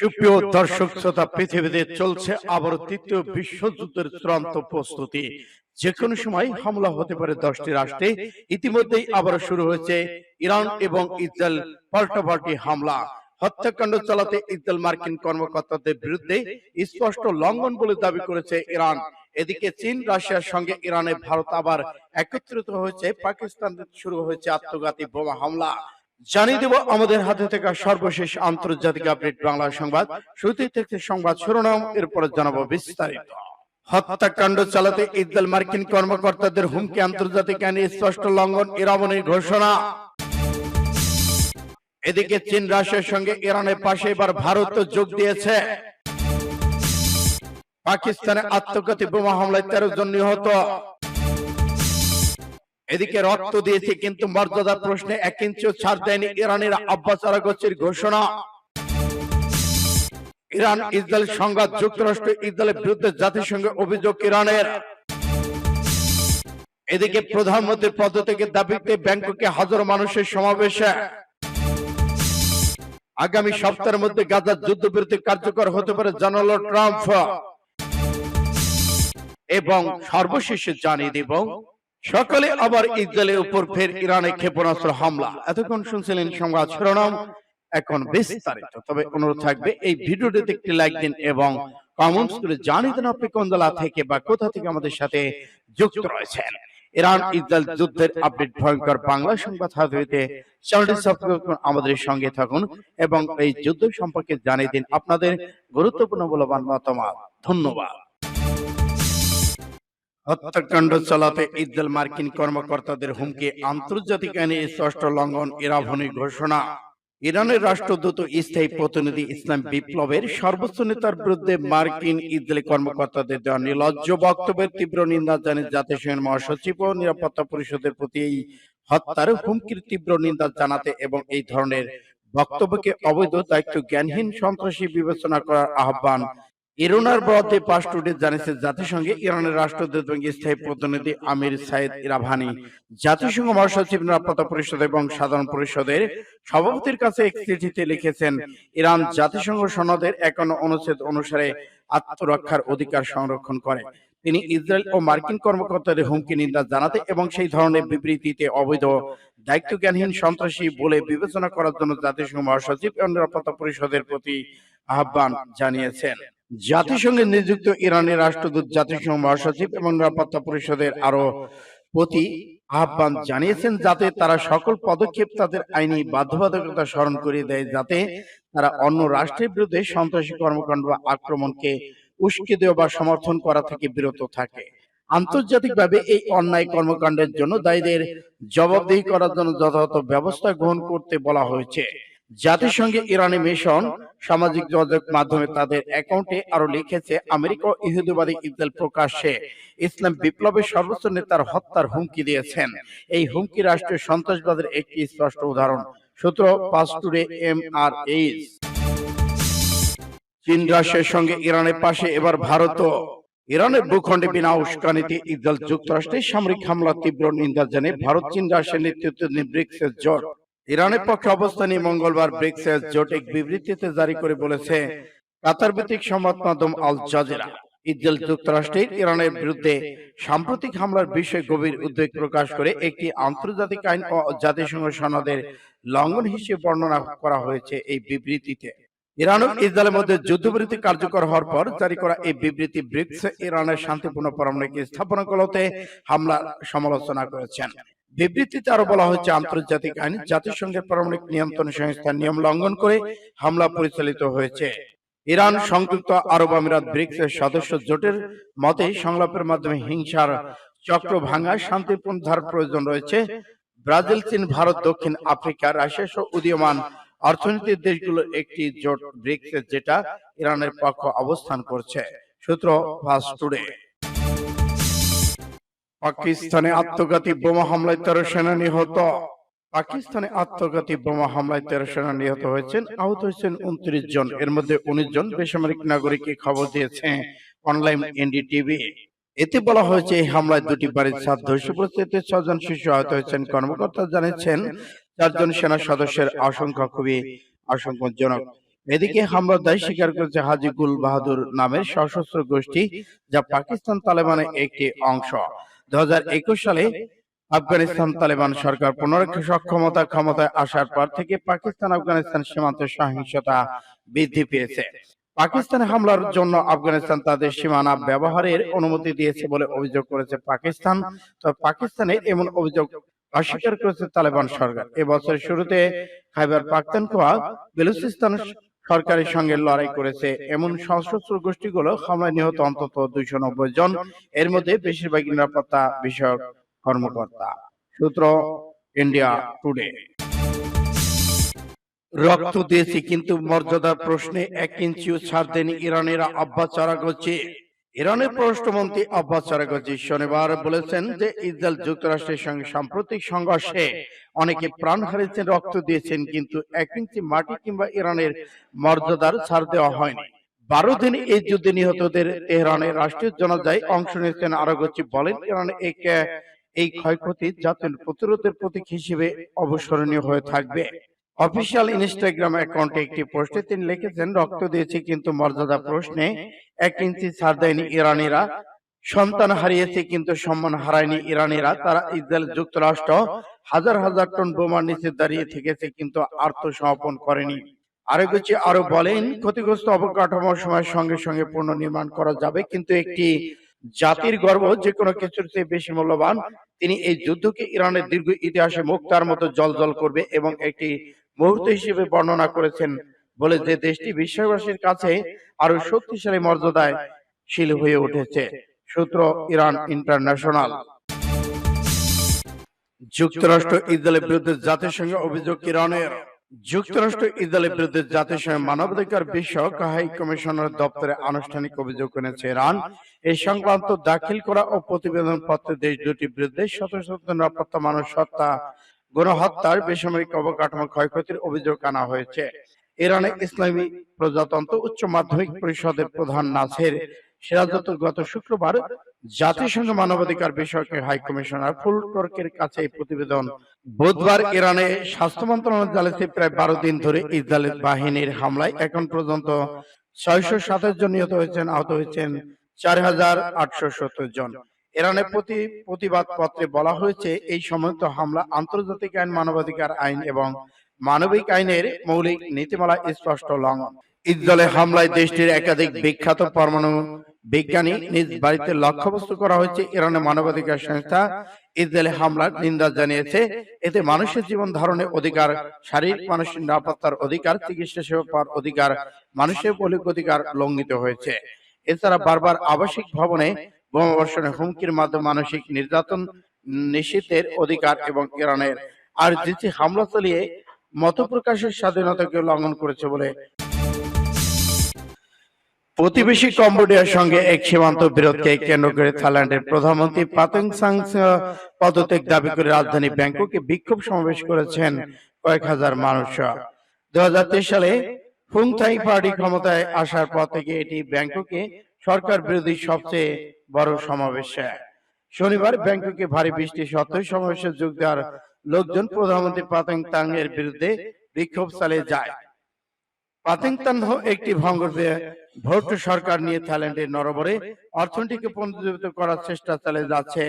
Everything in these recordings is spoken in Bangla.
সুপ্রিয় দর্শক শ্রোতা, পৃথিবীতে চলছে আবার তৃতীয় বিশ্বযুদ্ধের চূড়ান্ত প্রস্তুতি। যে কোনো সময় হামলা হতে পারে দশটি রাষ্ট্রে। ইতিমধ্যেই আবার শুরু হয়েছে ইরান এবং ইসরায়েল পাল্টাপাল্টি হামলা। হত্যাকাণ্ড চালাতে ইসরায়েল মার্কিন কর্মকর্তাদের বিরুদ্ধে স্পষ্ট লঙ্ঘন বলে দাবি করেছে ইরান। এদিকে চীন, রাশিয়ার সঙ্গে ইরানে ভারত আবার একত্রিত হয়েছে। পাকিস্তান শুরু হয়েছে আত্মঘাতী বোমা হামলা। জানিয়ে দেব আমাদের হাতে থাকা সর্বশেষ আন্তর্জাতিক আপডেট বাংলা সংবাদ। শুরুতেই থেকে সংবাদ শিরোনাম, এরপরে জানাব বিস্তারিত। হত্যাকাণ্ড চালাতে ইসরায়েল মার্কিন কর্মকর্তাদের হুমকি, আন্তর্জাতিক আইনে স্পষ্ট লঙ্ঘন ইরানের ঘোষণা। এদিকে চীন, রাশিয়ার সঙ্গে ইরানের পাশে এবার ভারত যোগ দিয়েছে। পাকিস্তানে আত্মঘাতী বোমা হামলায় তেরো জন নিহত। এদিকে রক্ত দিয়েছে কিন্তু মর্যাদা প্রশ্নে এক ইঞ্চিও ছাড় দেয়নি ইরানের আব্বাস আরাগচির ঘোষণা। ইরান ইসরায়েল সংঘাত যুক্তরাষ্ট্র ইসরায়েলের বিরুদ্ধে জাতিসংঘে অভিযোগ ইরানের। এদিকে প্রধানমন্ত্রীর পদ থেকে দাবিতে ব্যাংককে হাজারো মানুষের সমাবেশে। আগামী সপ্তাহের মধ্যে গাজার যুদ্ধবিরতি কার্যকর হতে পারে জানালো ট্রাম্প। এবং সর্বশেষে জানিয়ে দেব সকালে আবার ইসরায়েলের উপর ফের ইরানে ক্ষেপণাস্ত্র হামলা। এতক্ষণ শুনছিলেন সংবাদ শিরোনাম এখন বিস্তারিত। তবে অনুরোধ থাকবে এই ভিডিওটিতে একটি লাইক দিন এবং কমেন্টস করে জানিয়ে দিন আপনি কোন জেলা থেকে বা কোথা থেকে আমাদের সাথে যুক্ত রয়েছেন। ইরান ইসরায়েল যুদ্ধের আপডেট ভয়ঙ্কর বাংলা সংবাদ হাত হইতে চ্যানেলটি সাবস্ক্রাইব করুন আমাদের সঙ্গে থাকুন এবং এই যুদ্ধ সম্পর্কে জানিয়ে দিন আপনাদের গুরুত্বপূর্ণ মূল্যবান মতামত। ধন্যবাদ। হত্যাকাণ্ড চালাতে ইসরায়েল মার্কিন কর্মকর্তাদের হুমকি, আন্তর্জাতিক আইনে স্পষ্ট লঙ্ঘন ইরাভনি ঘোষণা। ইরানের রাষ্ট্রদূত স্থায়ী প্রতিনিধি ইসলাম বিপ্লবের সর্বোচ্চ নেতার বিরুদ্ধে মার্কিন ইসরায়েলি কর্মকর্তাদের দেওয়া নির্লজ্জ বক্তব্যের তীব্র নিন্দা জানিয়ে জাতিসংঘের মহাসচিব ও নিরাপত্তা পরিষদের প্রতি এই হত্যার হুমকির তীব্র নিন্দা জানাতে এবং এই ধরনের বক্তব্যকে অবৈধ দায়িত্ব জ্ঞানহীন সন্ত্রাসী বিবেচনা করার আহ্বান ইরানের বরাদ্দে পাশ টুডে জানিয়েছে, জাতিসংঘে ইরানের রাষ্ট্রদূত এবং স্থায়ী প্রতিনিধি আমির সাইদ ইরাভানি জাতিসংঘ মহাসচিব নিরাপত্তা পরিষদ এবং সাধারণ পরিষদের সভাপতির কাছে এক চিঠিতে লিখেছেন, ইরান জাতিসংঘ সনদের একান্ন অনুচ্ছেদ অনুসারে আত্মরক্ষার অধিকার সংরক্ষণ করে। তিনি ইসরায়েল ও মার্কিন কর্মকর্তাদের হুমকি, নিন্দা জানাতে এবং সেই ধরনের বিবৃতিতে অবৈধ, দায়িত্বজ্ঞানহীন সন্ত্রাসী বলে বিবেচনা করার জন্য জাতিসংঘ মহাসচিব এবং নিরাপত্তা পরিষদের প্রতি আহ্বান জানিয়েছেন। জাতিসংঘে নিযুক্ত ইরানের রাষ্ট্রদূত, জাতিসংঘ মহাসচিব এবং নিরাপত্তা পরিষদের আরও প্রতি আহ্বান জানিয়েছেন যাতে তারা সকল পদক্ষেপ তাদের আইনি বাধ্যবাধকতা স্মরণ করিয়ে দেয়, যাতে তারা অন্য রাষ্ট্রের বিরুদ্ধে সন্ত্রাসী কর্মকাণ্ড বা আক্রমণকে উস্কে দেওয়া বা সমর্থন করা থেকে বিরত থাকে। আন্তর্জাতিকভাবে এই অন্যায় কর্মকাণ্ডের জন্য দায়ীদের জবাবদিহি করার জন্য যথাযথ ব্যবস্থা গ্রহণ করতে বলা হয়েছে। জাতিসংঘে ইরানি মিশন সামাজিক যোগাযোগ মাধ্যমে তাদের অ্যাকাউন্টে আরও লিখেছে আমেরিকা ইহুদিবাদী ইসরায়েল প্রকাশ্যে ইসলাম বিপ্লবের সর্বোচ্চ নেতার হত্যার হুমকি দিয়েছেন। এই হুমকি রাষ্ট্রীয় সন্ত্রাসবাদের একটি স্পষ্ট উদাহরণ। সূত্র পাস্টুরে এম আর এইচ। চীন রাশিয়ার সঙ্গে ইরানের পাশে এবার ভারত ইরানের ভূখণ্ডে বিনা উস্কানিতে ইসরায়েল যুক্তরাষ্ট্রের সামরিক হামলা তীব্র নিন্দা জানিয়ে ভারত চীন রাশিয়ার নেতৃত্বে ব্রিক্সের জোট ইরানের পক্ষে অবস্থানে মঙ্গলবার ব্রিক্সের জোট এক বিবৃতিতে জারি করে বলেছে, কাতার ভিত্তিক সংবাদ মাধ্যম আল জাজিরা ইসরায়েল যুক্তরাষ্ট্রের ইরানের বিরুদ্ধে সাম্প্রতিক হামলার বিষয়ে গভীর উদ্বেগ প্রকাশ করে একটি আন্তর্জাতিক আইন ও জাতিসংঘ সনদের লঙ্ঘন হিসেবে বর্ণনা করা হয়েছে এই বিবৃতিতে। ইরান ও ইসরায়েলের মধ্যে যুদ্ধবিরতি কার্যকর হওয়ার পর জারি করা এই বিবৃতি ব্রিক্স, ইরানের শান্তিপূর্ণ পারমাণবিক স্থাপনা গুলোতে হামলার সমালোচনা করেছেন। বিবৃতিতে আরও বলা হয়েছে, আন্তর্জাতিক আইন, জাতিসংঘের পারমাণবিক নিয়ন্ত্রণ সংস্থার নিয়ম লঙ্ঘন করে হামলা পরিচালিত হয়েছে। ইরান, সংযুক্ত আরব আমিরাত, ব্রিক্সের সদস্য জোটের মতে সংলাপের মাধ্যমে হিংসার চক্র ভাঙা শান্তি পুনরুদ্ধার প্রয়োজন রয়েছে। ব্রাজিল, চীন, ভারত, দক্ষিণ আফ্রিকা, রাশিয়া সহ উদীয়মান অর্থনীতির দেশগুলোর একটি জোট ব্রিক্সের যেটা ইরানের পক্ষ অবস্থান করছে। সূত্র ফাস্ট টুডে। পাকিস্তানে আত্মঘাতী বোমা হামলায় তেরো সেনা নিহত। পাকিস্তানে আত্মঘাতী বোমা হামলায় তেরো সেনা নিহত হয়েছেন, আহত হয়েছেন উনত্রিশ জন। এর মধ্যে উনিশ জন বেসামরিক নাগরিককে খবর দিয়েছে অনলাইন এনডিটিভি। এতে বলা হয়েছে, এই হামলায় দুটি বাড়ির ছাদ ধসে পড়েছে, এতে ছজন শিশু আহত হয়েছেন। কর্মকর্তা জানিয়েছেন, চারজন সেনা সদস্যের আশঙ্কা খুবই আশঙ্কাজনক। এদিকে হামলার দায় স্বীকার করেছে হাজি গুল বাহাদুর নামের সশস্ত্র গোষ্ঠী, যা পাকিস্তান তালেবানের একটি অংশ। দু সালে আফগানিস্তান তালেবান সরকার সক্ষমতা ক্ষমতায় আসার পর থেকে পাকিস্তান আফগানিস্তান সীমান্তে সহিংসতা বৃদ্ধি পেয়েছে। পাকিস্তানে হামলার জন্য আফগানিস্তান তাদের সীমানা ব্যবহারের অনুমতি দিয়েছে বলে অভিযোগ করেছে পাকিস্তান। তবে পাকিস্তানের এমন অভিযোগ অস্বীকার করেছে তালেবান সরকার। এবছরের শুরুতে খাইবার পাখতানখোয়া বেলুচিস্তান সরকারের সঙ্গে লড়াই করেছে এমন সশস্ত্র গোষ্ঠীগুলো হামলায় নিহত অন্তত দুইশো নব্বই জন। এর মধ্যে বেশিরভাগ নিরাপত্তা বিষয়ক কর্মকর্তা। সূত্র ইন্ডিয়া টুডে। রক্ত দিয়েছি কিন্তু মর্যাদার প্রশ্নে এক ইঞ্চিও ছাড় দেন ইরানেরা আব্বাস চারাগজি ইরানের পররাষ্ট্রমন্ত্রী আব্বাস চারাগজি শনিবার বলেছেন যে ইসরায়েল যুক্তরাষ্ট্রের সঙ্গে সাম্প্রতিক সংঘর্ষে অনেকে প্রাণ হারিয়েছেন রক্ত দিয়েছেন কিন্তু এক ইঞ্চি মাটি কিংবা ইরানের মর্যাদার ছাড় দেওয়া হয়নি। বারো দিন এই যুদ্ধে নিহতদের তেহরানের রাষ্ট্রীয় জনজায় অংশ নিয়েছেন। আরাগচি বলেন ইরানে এক এই ক্ষয়ক্ষতি জাতীয় প্রতিরোধের প্রতীক হিসেবে অবস্মরণীয় হয়ে থাকবে। অফিসিয়াল ইনস্টাগ্রাম অ্যাকাউন্টে একটি পোস্টে তিনি লিখেছেন রক্ত দিয়েছে কিন্তু মর্যাদা প্রশ্নে এক ইঞ্চি ছাড় দেয়নি ইরানিরা। সন্তান হারিয়েছে কিন্তু সম্মান হারায়নি ইরানিরা। তারা ইসরায়েল যুক্তরাষ্ট্র হাজার হাজার টন বোমার নিচে দাঁড়িয়ে থেকেছে কিন্তু আত্মসমর্পণ করেনি। আরেকগুচি আরও বলেন, ক্ষতিগ্রস্ত অবকাঠামোর সময় সঙ্গে সঙ্গে পুনর্নির্মাণ করা যাবে কিন্তু একটি জাতির গর্ব যে কোনো কিছুর চেয়ে বেশি মূল্যবান। তিনি এই যুদ্ধকে ইরানের দীর্ঘ ইতিহাসে মুক্তার মতো জলজল করবে এবং একটি মুহূর্ত হিসেবে বর্ণনা করেছেন বলে যে দেশটি বিশ্ববাসীর কাছে আরও শক্তিশালী মর্যাদায় শীল হয়ে উঠেছে সূত্র ইরান ইন্টারন্যাশনাল। যুক্তরাষ্ট্র ইসরায়েলের বিরুদ্ধে জাতিসংঘ অভিযোগ ইরানের। যুক্তরাষ্ট্র ইসরায়েলের বিরুদ্ধে জাতিসংঘ মানবাধিকার বিষয়ক হাই কমিশনার দপ্তরে আনুষ্ঠানিক অভিযোগ এনেছে ইরান। এই সংক্রান্ত দাখিল করা ও প্রতিবেদন পত্রে দেশ দুটির বিরুদ্ধে শত শত নিরাপত্তা মানুষ হত্যা গণহত্যার বেসামরিক অবকাঠামো ক্ষয়ক্ষতির অভিযোগ আনা হয়েছে। ইরানের ইসলামী প্রজাতন্ত্র উচ্চ মাধ্যমিক পরিষদের প্রধান নাসের সিরাজত গত শুক্রবার জাতিসংঘ মানবাধিকার বিষয়ক হাই কমিশনার ফুলটর্কের কাছে এই প্রতিবেদন। বুধবার ইরানে স্বাস্থ্য মন্ত্রণালয় জানিয়েছে, প্রায় বারো দিন ধরে ইসরায়েল বাহিনীর হামলায় এখন পর্যন্ত ছয়শো সাতাশ জন নিহত হয়েছেন, আহত হয়েছেন চার হাজার আটশো সত্তর জন। ইরানের প্রতি প্রতিবাদ পত্রে বলা হয়েছে, এই সমস্ত হামলা আন্তর্জাতিক আইন, মানবাধিকার আইন এবং মানবিক আইনের মৌলিক নীতিমালা স্পষ্ট লঙ্ঘন। ইসরায়েলের হামলায় দেশটির একাধিক বিখ্যাত পরমাণু বিজ্ঞানী নিজ বাড়িতে লক্ষ্যবস্তু করা হয়েছে ইরানের মানবাধিকার সংস্থা। ইসরায়েলে হামলার নিন্দা জানিয়েছে। এতে মানুষের জীবন ধারণের অধিকার শারীরিক মানসিক নিরাপত্তার অধিকার চিকিৎসা সেবা পাওয়ার অধিকার মানুষের মৌলিক অধিকার লঙ্ঘিত হয়েছে। এছাড়া বারবার আবাসিক ভবনে বোমাবর্ষণের হুমকির মাধ্যমে মানসিক নির্যাতন নিষিদ্ধের অধিকার এবং ইরানের। আর যেটি হামলা চালিয়ে মত প্রকাশের স্বাধীনতাকে লঙ্ঘন করেছে বলে প্রতিবেশী কম্বোডিয়ার সঙ্গে এক সীমান্ত বিরোধকে কেন্দ্র করে থাইল্যান্ডের প্রধানমন্ত্রী পাতং সাং পদত্যাগ দাবি করে রাজধানী ব্যাংককে বিক্ষোভ সমাবেশ করেছেন কয়েক হাজার মানুষ। দু হাজার তেইশ সালে ফুংথাই পার্টি ক্ষমতায় আসার পর থেকে এটি ব্যাংককে সরকার বিরোধী সবচেয়ে বড় সমাবেশ। শনিবার ব্যাংককে ভারী বৃষ্টি সত্ত্বেও সমাবেশে যোগ দেওয়ার লোকজন প্রধানমন্ত্রী পাতং তাং এর বিরুদ্ধে বিক্ষোভ চালিয়ে যায়। পাতং তাং একটি ভঙ্গুর ভোট সরকার নিয়ে থাইল্যান্ডের নরবরে অর্থনীতিকে পুনরুজ্জীবিত করার চেষ্টা চালিয়ে যাচ্ছে।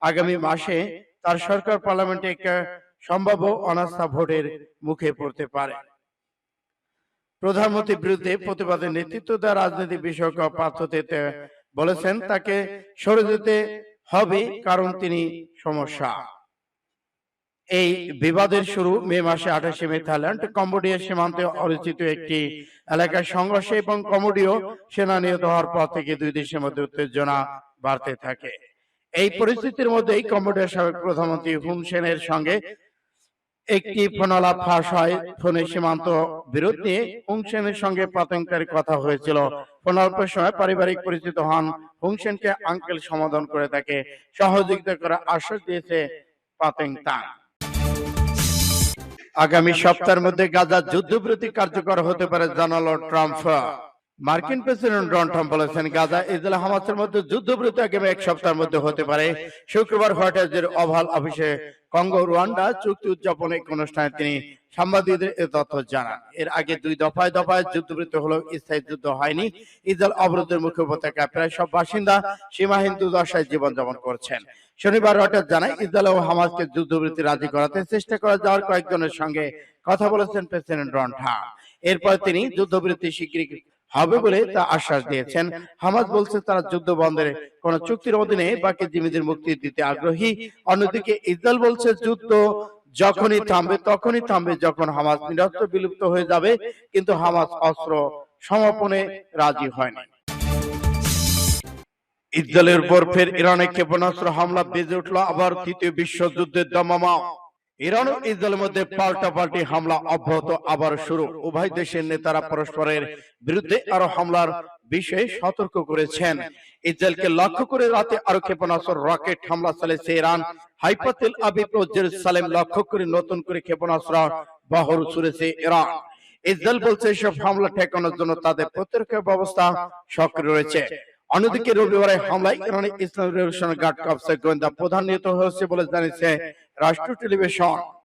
আগামী মাসে তার সরকার পার্লামেন্টে একটা সম্ভাব্য অনাস্থা ভোটের মুখে পড়তে পারে। প্রধানমন্ত্রীর বিরুদ্ধে প্রতিবাদের নেতৃত্ব দেওয়া রাজনৈতিক বিষয়ক প্রার্থীতে বলেছেন তাকে সরে যেতে হবে কারণ তিনি সমস্যা। এই বিবাদের শুরু মে মাসে আঠাশে মে থাইল্যান্ড, কম্বোডিয়া সীমান্তে অরিচিত একটি এলাকায় সংঘর্ষে এবং কম্বোডীয় সেনা নিহত হওয়ার পর থেকে দুই দেশের মধ্যে উত্তেজনা বাড়তে থাকে। এই পরিস্থিতির মধ্যেই কম্বোডিয়ার সাবেক প্রধানমন্ত্রী হুন সেনের সঙ্গে একটি ফোনালাপ ফাঁস হয়। ফোনে সীমান্ত বিরোধ নিয়ে হুং সেনের সঙ্গে প্রাতঙ্কের কথা হয়েছিল। ফোনালাপের সময় পারিবারিক পরিচিত হন। হুং সেনকে আঙ্কেল সমাধান করে তাকে সহযোগিতা করে আশ্বাস দিয়েছে পাতেং তাং আগামী সপ্তাহের মধ্যে গাজা যুদ্ধবিরতি কার্যকর হতে পারে জানালো ট্রাম্প। মার্কিন প্রেসিডেন্ট ডোনাল্ড ট্রাম্প বলেছেন, গাজা, ইসরায়েল, হামাসের মধ্যে যুদ্ধবিরতি আগামী এক সপ্তাহের মধ্যে হতে পারে। শুক্রবার হোয়াইট হাউসের ওভাল অফিসে কঙ্গো, রুয়ান্ডা চুক্তি উদযাপনে এক অনুষ্ঠানে তিনি সাংবাদিকদের এ তথ্য জানান। এর আগে দুই দফায় দফায় যুদ্ধবিরতি হলেও স্থায়ী যুদ্ধ হয়নি। ইসরায়েল অবরোধের মুখে উপত্যকায় প্রায় সব বাসিন্দা সীমাহীন দুর্দশায় জীবনযাপন করছেন। শনিবার রয়টার্স জানায়, ইসরায়েল ও হামাসকে যুদ্ধবিরতি রাজি করাতে চেষ্টা করা যাওয়ার কয়েকজনের সঙ্গে কথা বলেছেন প্রেসিডেন্ট ডোনাল্ড ট্রাম্প। এরপর তিনি যুদ্ধবিরতি স্বীকৃতি হবে বলে তা আশ্বাস দিয়েছেন। হামাস বলছে তারা যুদ্ধ বন্ধের কোন চুক্তির অধীনে বাকি জিম্মিদের মুক্তি দিতে আগ্রহী। অন্যদিকে ইসরায়েল বলছে যুদ্ধ যখনই থামবে তখনই থামবে যখন হামাস নিরস্ত্র বিলুপ্ত হয়ে যাবে কিন্তু হামাস অস্ত্র সমাপনে রাজি হয়নি ইসরায়েলের উপর ফের ইরানে ক্ষেপণাস্ত্র হামলা বেজে উঠল আবার তৃতীয় বিশ্বযুদ্ধের দমামা ইরান ও ইসরায়েলের মধ্যে পাল্টাপাল্টি হামলা অব্যাহত আবার শুরু। উভয় দেশের নেতারা পরস্পরের বিরুদ্ধে আরও হামলার বিষয়ে সতর্ক করেছেন। ইসরায়েলকে লক্ষ্য করে রাতে আরও ক্ষেপণাস্ত্র, রকেট হামলা চালিয়েছে ইরান। হাইপাতেল আবিব ও জেরুসালেম লক্ষ্য করে নতুন করে ক্ষেপণাস্ত্র বহর ছুড়েছে ইরান। ইসরায়েল বলছে, এসব হামলা ঠেকানোর জন্য তাদের প্রতিরক্ষা ব্যবস্থা সক্রিয় রয়েছে। অন্যদিকে রবিবারে হামলায় ইরানের ইসলামিক রেভলিউশনারি গার্ড কর্পসের গোয়েন্দা প্রধান নিহত হয়েছে বলে জানিয়েছে রাষ্ট্রীয় টেলিভিশন